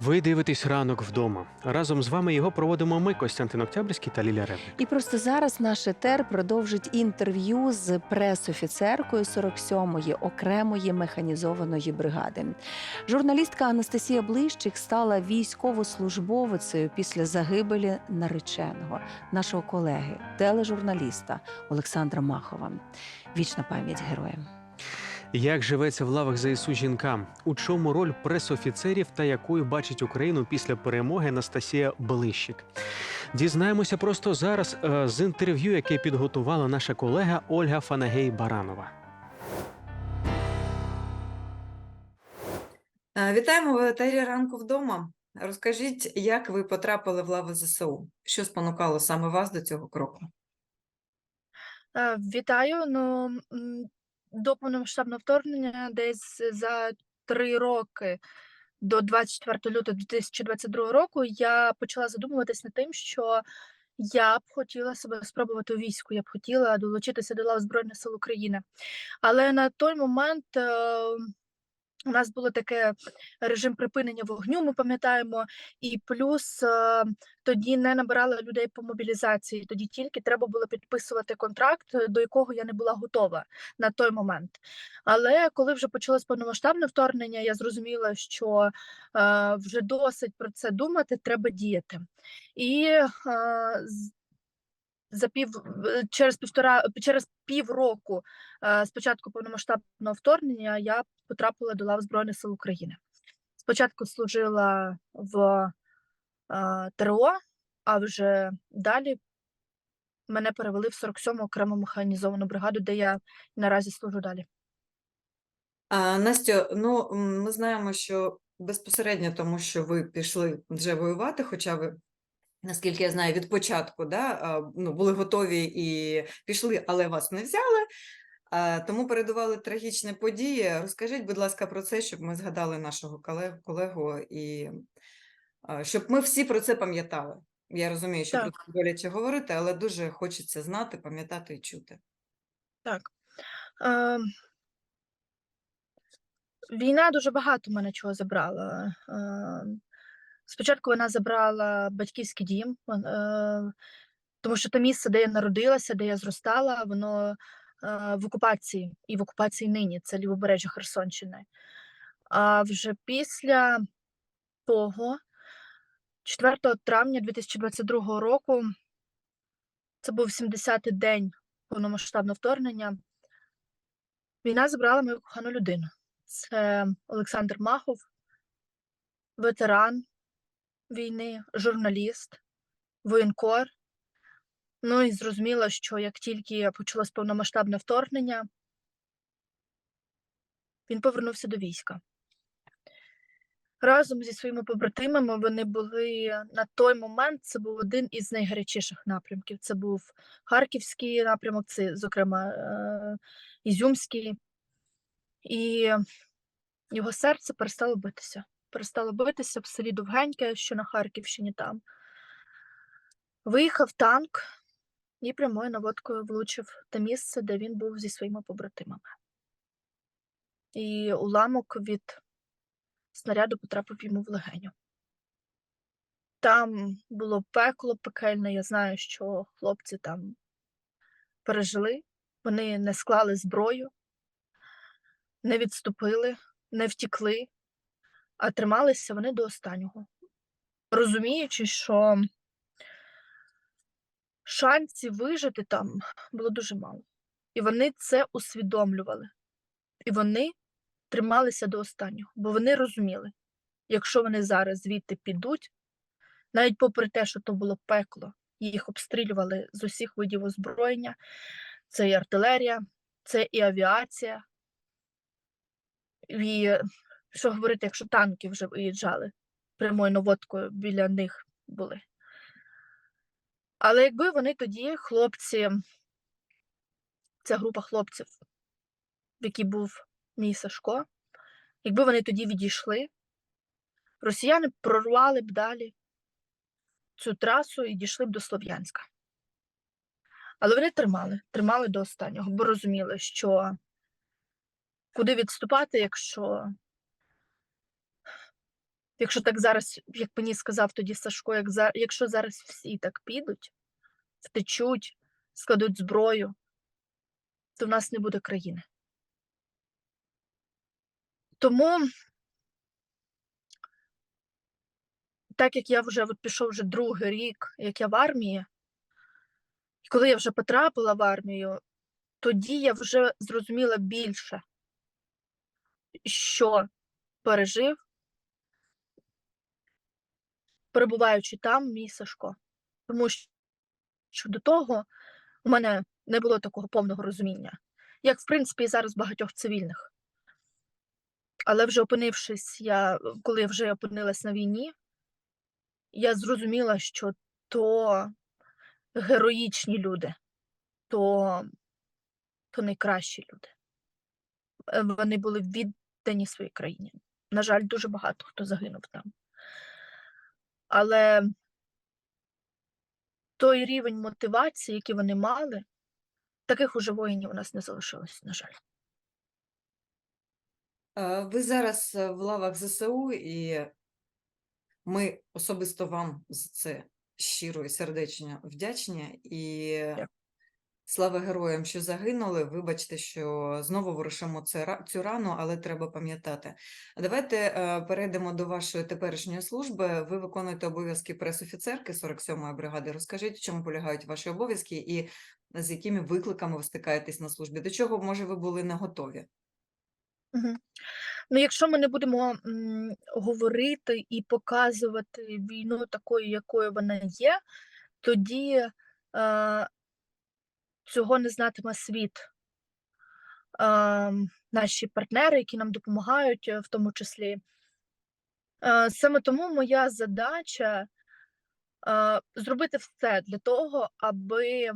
Ви дивитесь ранок вдома. Разом з вами його проводимо ми, Костянтин Октябрьський та Ліля Ребник. І просто зараз наш етер продовжить інтерв'ю з пресофіцеркою 47-ї окремої механізованої бригади. Журналістка Анастасія Блищик стала військовослужбовицею після загибелі нареченого нашого колеги, тележурналіста Олександра Махова. Вічна пам'ять героям. Як живеться в лавах ЗСУ жінкам? У чому роль пресофіцерів та якою бачить Україну після перемоги Анастасія Блищик? Дізнаємося просто зараз е, з інтерв'ю, яке підготувала наша колега Ольга Фанагей Баранова. Е, Вітаємо в етері ранку вдома. Розкажіть, як ви потрапили в лави ЗСУ? Що спонукало саме вас до цього кроку? Е, Вітаю. Ну, до повномасштабного вторгнення десь за три роки до 24 лютого 2022 року я почала задумуватись над тим, що я б хотіла себе спробувати у війську, я б хотіла долучитися до лав Збройних сил України. Але на той момент е, у нас було таке режим припинення вогню, ми пам'ятаємо, і плюс е, тоді не набирали людей по мобілізації. Тоді тільки треба було підписувати контракт, до якого я не була готова на той момент. Але коли вже почалось повномасштабне вторгнення, я зрозуміла, що е, вже досить про це думати, треба діяти. І е, за пів через півтора через півроку е, з початку повномасштабного вторгнення я потрапила до лав Збройних сил України. Спочатку служила в е, ТРО, а вже далі мене перевели в 47-му окрему механізовану бригаду, де я наразі служу далі. А, Настю, ну ми знаємо, що безпосередньо тому, що ви пішли вже воювати, хоча ви, наскільки я знаю, від початку да, ну, були готові і пішли, але вас не взяли. Тому передували трагічні події. Розкажіть, будь ласка, про це, щоб ми згадали нашого колегу, і щоб ми всі про це пам'ятали. Я розумію, що про Так. це боляче говорити, але дуже хочеться знати, пам'ятати і чути. Так. Е, війна дуже багато мене чого забрала. Е, спочатку вона забрала батьківський дім, е, тому що те місце, де я народилася, де я зростала, воно е, в окупації і в окупації нині, це лівобережжя Херсонщини. А вже після того, 4 травня 2022 року, це був 70-й день повномасштабного вторгнення. Війна забрала мою кохану людину. Це Олександр Махов, ветеран війни, журналіст, воєнкор. Ну і зрозуміло, що як тільки почалось повномасштабне вторгнення, він повернувся до війська. Разом зі своїми побратимами вони були на той момент. Це був один із найгарячіших напрямків. Це був Харківський напрямок, це, зокрема, е, Ізюмський. І його серце перестало битися. Перестало битися в селі Довгеньке, що на Харківщині там. Виїхав танк і прямою наводкою влучив те місце, де він був зі своїми побратимами. І уламок від снаряду потрапив йому в легеню. Там було пекло пекельне. Я знаю, що хлопці там пережили, вони не склали зброю, не відступили, не втікли, а трималися вони до останнього, розуміючи, що шансів вижити там було дуже мало. І вони це усвідомлювали. І вони трималися до останнього, бо вони розуміли, якщо вони зараз звідти підуть, навіть попри те, що то було пекло, їх обстрілювали з усіх видів озброєння, це і артилерія, це і авіація. І що говорити, якщо танки вже виїжджали прямою наводкою біля них були. Але якби вони тоді, хлопці, ця група хлопців, в якій був мій Сашко, якби вони тоді відійшли, росіяни прорвали б далі цю трасу і дійшли б до Слов'янська. Але вони тримали, тримали до останнього, бо розуміли, що куди відступати, якщо Якщо так зараз, як мені сказав тоді Сашко, як за, якщо зараз всі так підуть, втечуть, складуть зброю, то в нас не буде країни. Тому, так як я вже от пішов вже другий рік, як я в армії, і коли я вже потрапила в армію, тоді я вже зрозуміла більше, що пережив, перебуваючи там, мій Сашко. Тому що до того у мене не було такого повного розуміння, як, в принципі, і зараз багатьох цивільних. Але вже опинившись, я, коли вже опинилась на війні, я зрозуміла, що то героїчні люди, то, то найкращі люди. Е, Вони були віддані своїй країні. На жаль, дуже багато хто загинув там. Але той рівень мотивації, який вони мали, таких уже воїнів у нас не залишилось, на жаль. Ви зараз е, в лавах ЗСУ, і ми особисто вам за це щиро і сердечно вдячні. І Дякую. Слава героям, що загинули. Вибачте, що знову ворушимо цю рану, але треба пам'ятати. Давайте е, перейдемо до вашої теперішньої служби. Ви виконуєте обов'язки пресофіцерки 47-ї бригади. Розкажіть, в чому полягають ваші обов'язки і з якими викликами ви стикаєтесь на службі? До чого, може, ви були не готові? Ну, якщо ми не будемо говорити і показувати війну такою, якою вона є, тоді е, цього не знатиме світ. Е, наші партнери, які нам допомагають, е, в тому числі. Е, саме тому моя задача е, зробити все для того, аби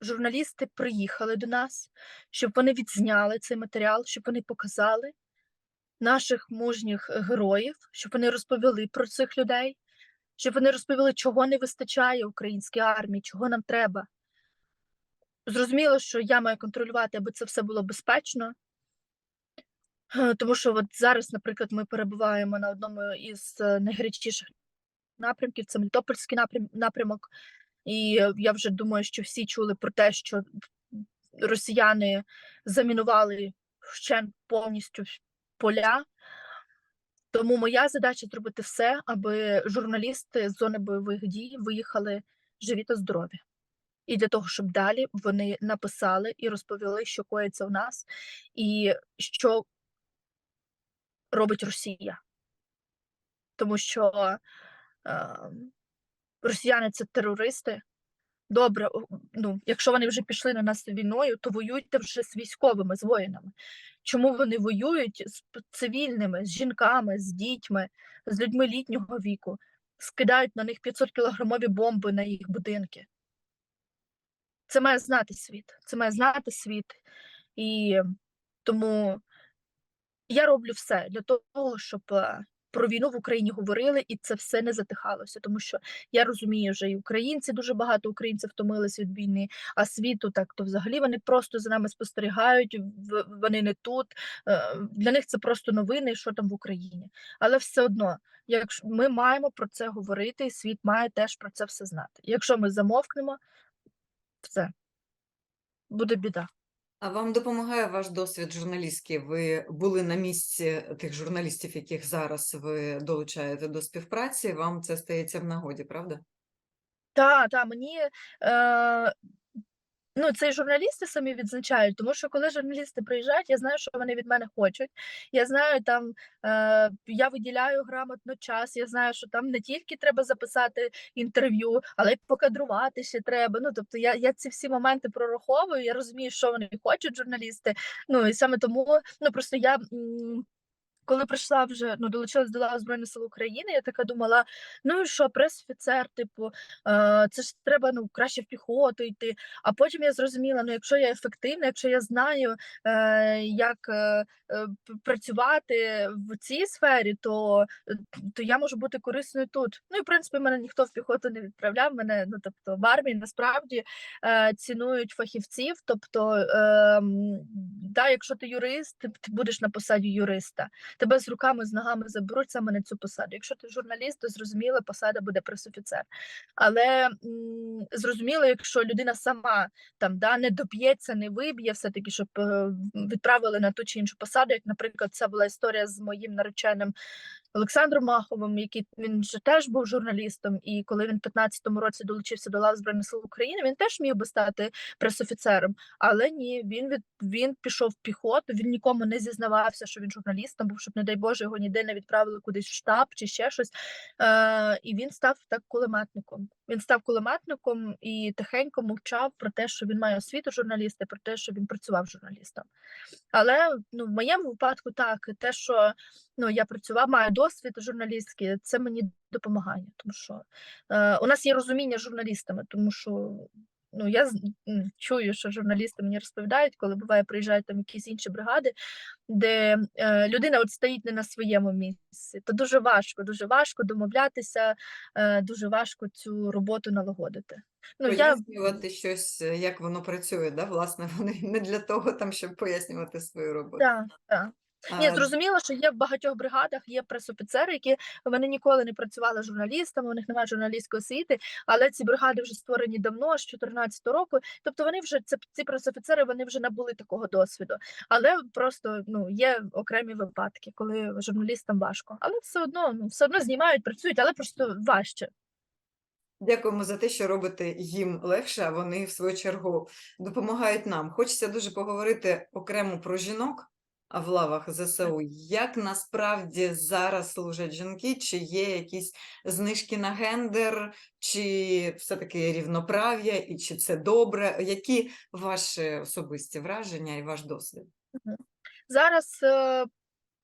журналісти приїхали до нас, щоб вони відзняли цей матеріал, щоб вони показали наших мужніх героїв, щоб вони розповіли про цих людей, щоб вони розповіли, чого не вистачає українській армії, чого нам треба. Зрозуміло, що я маю контролювати, аби це все було безпечно. Е, Тому що от зараз, наприклад, ми перебуваємо на одному із е, найгарячіших напрямків, це Мелітопольський напрям, напрямок. І я вже думаю, що всі чули про те, що росіяни замінували вщент повністю поля. Тому моя задача зробити все, аби журналісти з зони бойових дій виїхали живі та здорові. І для того, щоб далі вони написали і розповіли, що коїться в нас, і що робить Росія. Тому що е, росіяни це терористи. Добре, ну, якщо вони вже пішли на нас війною, то воюйте вже з військовими, з воїнами. Чому вони воюють з цивільними, з жінками, з дітьми, з людьми літнього віку, скидають на них 500 кілограмові бомби на їх будинки? Це має знати світ. Це має знати світ. І тому я роблю все для того, щоб е, про війну в Україні говорили, і це все не затихалося. Тому що я розумію, вже і українці дуже багато українців втомились від війни, а світу так то взагалі вони просто за нами спостерігають, вони не тут. е, Для них це просто новини, що там в Україні. Але все одно, якщо ми маємо про це говорити, і світ має теж про це все знати. Якщо ми замовкнемо, все буде біда. А вам допомагає ваш досвід журналістський? Ви були на місці тих журналістів, яких зараз ви долучаєте до співпраці. Вам це стається в нагоді, правда? Так, та, мені е, ну, це і журналісти самі відзначають, тому що коли журналісти приїжджають, я знаю, що вони від мене хочуть. Я знаю, там е, я виділяю грамотно час. Я знаю, що там не тільки треба записати інтерв'ю, але й покадрувати ще треба. Ну тобто, я, я ці всі моменти прораховую. Я розумію, що вони хочуть, журналісти. Ну і саме тому, ну просто я. м, коли прийшла вже ну долучилась до лав Збройних сил України, я така думала: ну і що, прес-офіцер, типу, е, це ж треба ну краще в піхоту йти. А потім я зрозуміла: ну якщо я ефективна, якщо я знаю, е, як е, е, працювати в цій сфері, то, е, то я можу бути корисною тут. Ну і в принципі мене ніхто в піхоту не відправляв. Мене ну тобто в армії насправді е, цінують фахівців. Тобто, е, да, якщо ти юрист, ти, ти будеш на посаді юриста. Тебе з руками, з ногами заберуть саме на цю посаду. Якщо ти журналіст, то зрозуміло, посада буде пресофіцер. Але м, зрозуміло, якщо людина сама там да, не доб'ється, не виб'є, все-таки, щоб е, відправили на ту чи іншу посаду, як, наприклад, це була історія з моїм нареченим Олександром Маховим, який він же теж був журналістом, і коли він в 15-му році долучився до лав Збройних сил України, він теж міг би стати пресофіцером. Але ні, він від він пішов в піхоту, він нікому не зізнавався, що він журналістом був, щоб, не дай Боже, його ніде не відправили кудись в штаб чи ще щось. Е, і він став так кулеметником. Він став кулеметником і тихенько мовчав про те, що він має освіту журналіста, про те, що він працював журналістом. Але ну, в моєму випадку так, те, що ну, я працював, маю досвід журналістський, це мені допомагає. Тому що е, у нас є розуміння журналістами, тому що ну, я чую, що журналісти мені розповідають, коли буває, приїжджають там якісь інші бригади, де е, людина от стоїть не на своєму місці. То дуже важко, дуже важко домовлятися, е, дуже важко цю роботу налагодити. Ну, я Пояснювати щось, е, як воно працює, да? власне, вони не для того, там, щоб пояснювати свою роботу. так, так. Ні, А, зрозуміло, що є в багатьох бригадах є пресофіцери, які вони ніколи не працювали журналістами, у них немає журналістської освіти, але ці бригади вже створені давно, з 2014 року. Тобто вони вже це ці пресофіцери вони вже набули такого досвіду. Але просто ну є окремі випадки, коли журналістам важко. Але все одно ну все одно знімають, працюють, але просто важче. Дякуємо за те, що робите їм легше, а вони, в свою чергу, допомагають нам. Хочеться дуже поговорити окремо про жінок в лавах ЗСУ. Як насправді зараз служать жінки? Чи є якісь знижки на гендер, чи все-таки рівноправ'я, і чи це добре? Які ваші особисті враження і ваш досвід? Зараз е,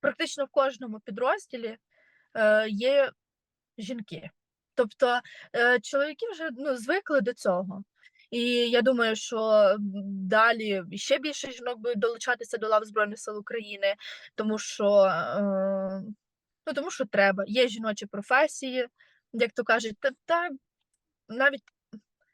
практично в кожному підрозділі е, є жінки. Тобто е, чоловіки вже ну, звикли до цього. І я думаю, що далі ще більше жінок будуть долучатися до лав Збройних сил України, тому що, е, ну, тому що треба. Є жіночі професії, як то кажуть, та, та навіть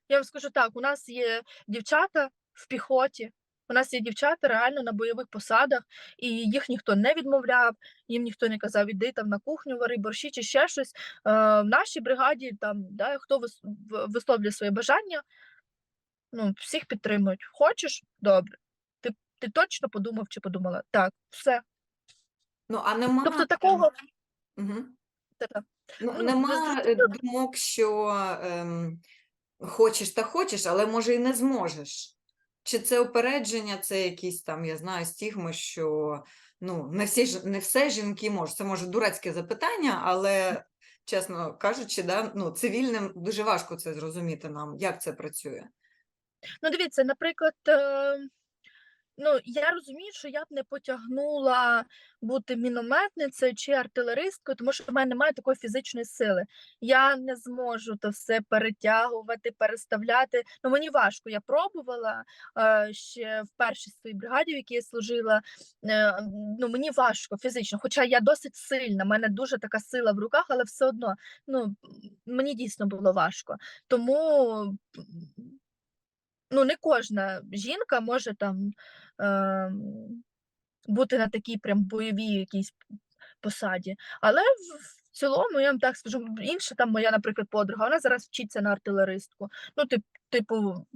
я вам скажу так: у нас є дівчата в піхоті. У нас є дівчата реально на бойових посадах, і їх ніхто не відмовляв, їм ніхто не казав, іди там на кухню, вари борщі чи ще щось. Е, в нашій бригаді там, да, хто висловлює своє бажання, ну, всіх підтримують. Хочеш? Добре. Ти, ти точно подумав чи подумала? Так, все. Ну, а нема Тобто такого. Угу. Ну, Ну, нема е, думок, що ем, хочеш та хочеш, але може і не зможеш. Чи це упередження, це якісь там, я знаю, стігми, що ну, не, всі, не все жінки можуть. Це може дурацьке запитання, але, чесно кажучи, да, ну, цивільним дуже важко це зрозуміти нам, як це працює. Ну, дивіться, наприклад, е, ну, я розумію, що я б не потягнула бути мінометницею чи артилеристкою, тому що в мене немає такої фізичної сили. Я не зможу то все перетягувати, переставляти. Ну, мені важко. Я пробувала е, ще в першій своїй бригаді, в якій я служила. Е, ну, мені важко фізично, хоча я досить сильна, в мене дуже така сила в руках, але все одно ну, мені дійсно було важко. Тому ну, не кожна жінка може там е, бути на такій прям бойовій якійсь посаді. Але в, цілому, я вам так скажу, інша там моя, наприклад, подруга, вона зараз вчиться на артилеристку. Ну, тип, типу,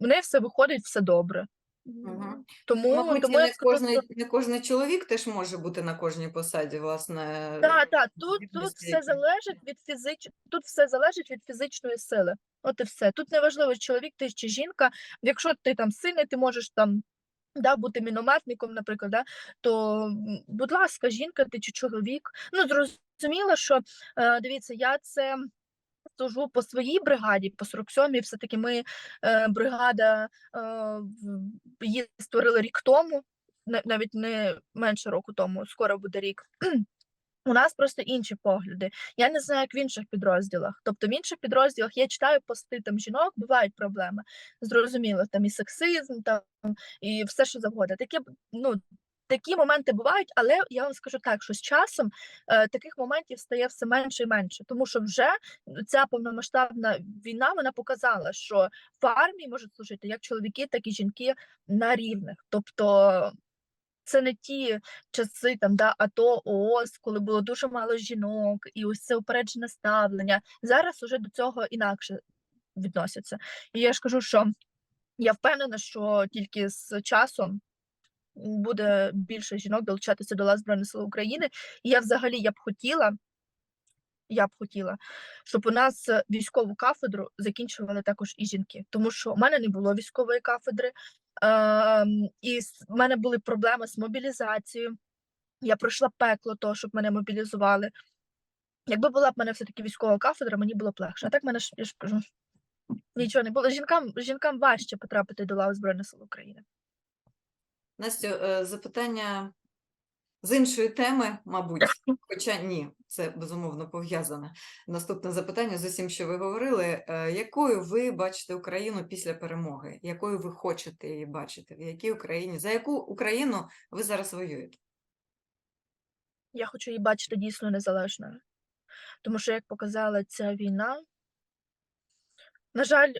в неї все виходить, все добре. Мгм. Тому, Мабуть, тому не кожний, не кожний чоловік теж може бути на кожній посаді, власне. Так, так, тут, тут все залежить від фізич... тут все залежить від фізичної сили. От і все. Тут не важливо, чоловік ти чи жінка. Якщо ти там сильний, ти можеш там да, бути мінометником, наприклад, да, то, будь ласка, жінка ти чи чоловік. Ну, зрозуміло, що е, дивіться, я це служу по своїй бригаді, по 47-й, все-таки ми е, бригада, е, її створили рік тому, навіть не менше року тому, скоро буде рік. У нас просто інші погляди. Я не знаю, як в інших підрозділах. Тобто в інших підрозділах я читаю пости там жінок, бувають проблеми. Зрозуміло, там і сексизм, там і все, що завгодно. Таке ну. Такі моменти бувають, але я вам скажу так, що з часом е, таких моментів стає все менше і менше, тому що вже ця повномасштабна війна вона показала, що в армії можуть служити як чоловіки, так і жінки на рівних. Тобто це не ті часи там, да, АТО, ООС, коли було дуже мало жінок, і ось це упереджене ставлення. Зараз уже до цього інакше відносяться. І я ж кажу, що я впевнена, що тільки з часом буде більше жінок долучатися до лав Збройних сил України. І я взагалі я б хотіла, я б хотіла, щоб у нас е, військову кафедру закінчували також і жінки, тому що в мене не було військової кафедри, ем, і в мене були проблеми з мобілізацією. Я пройшла пекло того, щоб мене мобілізували. Якби була б мене все-таки військова кафедра, мені було б легше. А так мене я ж кажу, нічого не було. Жінкам, жінкам важче потрапити до лав Збройних сил України. Настю, е, запитання з іншої теми, мабуть, хоча ні, це безумовно пов'язане. Наступне запитання з усім, що ви говорили. Е, Якою ви бачите Україну після перемоги? Якою ви хочете її бачити? В якій Україні? За яку Україну ви зараз воюєте? Я хочу її бачити дійсно незалежною. Тому що, як показала ця війна, на жаль,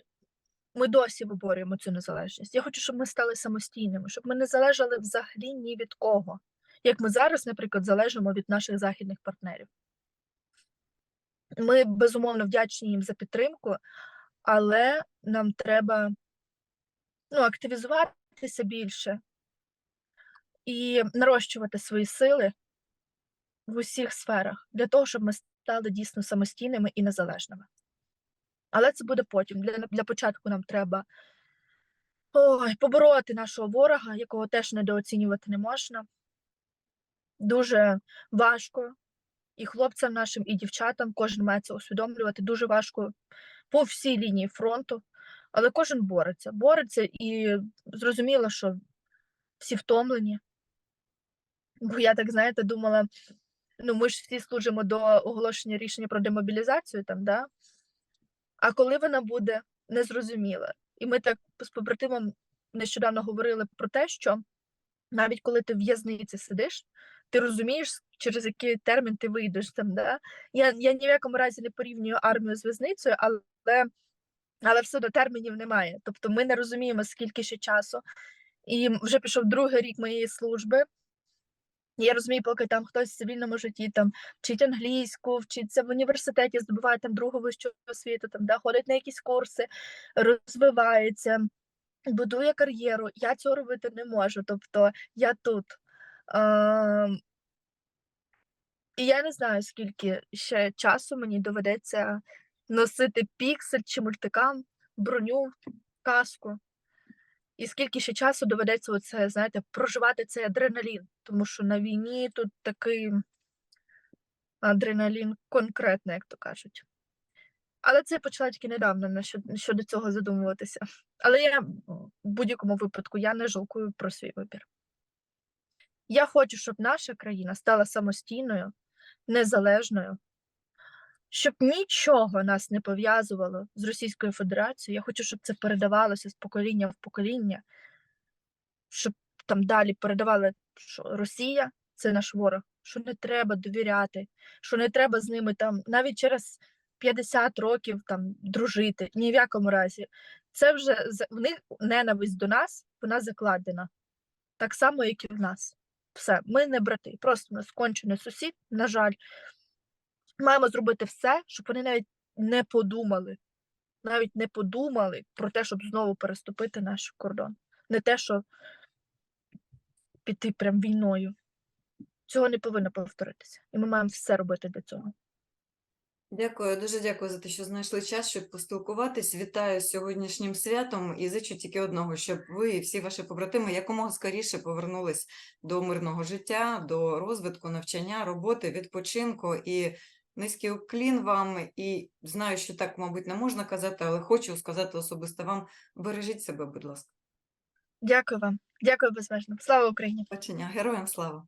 ми досі виборюємо цю незалежність. Я хочу, щоб ми стали самостійними, щоб ми не залежали взагалі ні від кого. Як ми зараз, наприклад, залежимо від наших західних партнерів. Ми безумовно вдячні їм за підтримку, але нам треба ну, активізуватися більше і нарощувати свої сили в усіх сферах для того, щоб ми стали дійсно самостійними і незалежними. Але це буде потім. Для, для початку нам треба ой, побороти нашого ворога, якого теж недооцінювати не можна. Дуже важко і хлопцям нашим, і дівчатам, кожен має це усвідомлювати. Дуже важко по всій лінії фронту, але кожен бореться. Бореться і зрозуміло, що всі втомлені. Бо я так, знаєте, думала, ну ми ж всі служимо до оголошення рішення про демобілізацію там, да? А коли вона буде, незрозуміло. І ми так з побратимом нещодавно говорили про те, що навіть коли ти в в'язниці сидиш, ти розумієш, через який термін ти вийдеш там. Да? Я, я ні в якому разі не порівнюю армію з в'язницею, але, але все одно термінів немає. Тобто ми не розуміємо, скільки ще часу. І вже пішов другий рік моєї служби. Я розумію, поки там хтось в цивільному житті там вчить англійську, вчиться в університеті, здобуває там другу вищу освіту, там да, ходить на якісь курси, розвивається, будує кар'єру. Я цього робити не можу. Тобто я тут. Е, і я не знаю, скільки ще часу мені доведеться носити піксель чи мультикам, броню, каску. І скільки ще часу доведеться оце, знаєте, проживати цей адреналін, тому що на війні тут такий адреналін конкретний, як то кажуть. Але це я почала тільки недавно щодо, цього задумуватися. Але я в будь-якому випадку я не жалкую про свій вибір. Я хочу, щоб наша країна стала самостійною, незалежною, щоб нічого нас не пов'язувало з Російською Федерацією. Я хочу, щоб це передавалося з покоління в покоління, щоб там далі передавали, що Росія це наш ворог, що не треба довіряти, що не треба з ними там навіть через 50 років там дружити. Ні в якому разі. Це вже в них ненависть до нас, вона закладена. Так само, як і в нас. Все, ми не брати, просто у нас кончений сусід, на жаль. Маємо зробити все, щоб вони навіть не подумали, навіть не подумали про те, щоб знову переступити наш кордон. Не те, що піти прям війною. Цього не повинно повторитися. І ми маємо все робити для цього. Дякую, дуже дякую за те, що знайшли час, щоб поспілкуватись. Вітаю з сьогоднішнім святом і зичу тільки одного, щоб ви і всі ваші побратими якомога скоріше повернулись до мирного життя, до розвитку, навчання, роботи, відпочинку і низький уклін вам. І знаю, що так, мабуть, не можна казати, але хочу сказати особисто вам: бережіть себе, будь ласка. Дякую вам. Дякую безмежно. Слава Україні! Бачення, героям слава!